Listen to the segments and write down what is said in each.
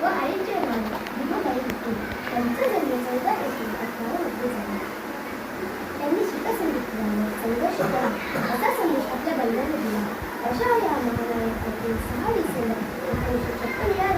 व आईचे मामा त्यांनी शिका संघटनांवर संघर्ष करा असा संदेश दिला अशा या महानायकातील सहा डिसेंबर एकोणीसशे छप्पन या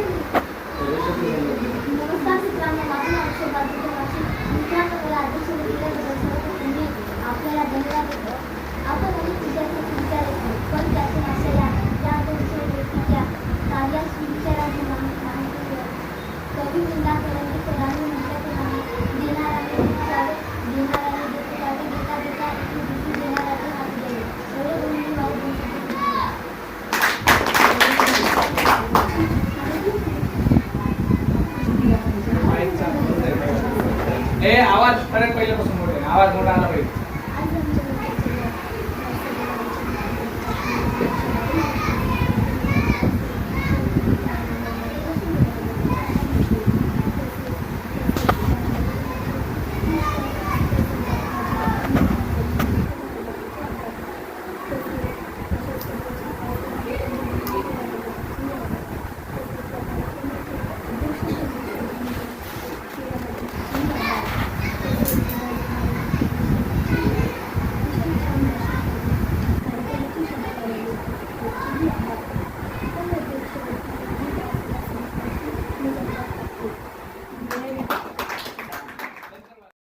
ए आवाज खरं पहिल्यापासून मोठे आवाज मोठा आला पाहिजे.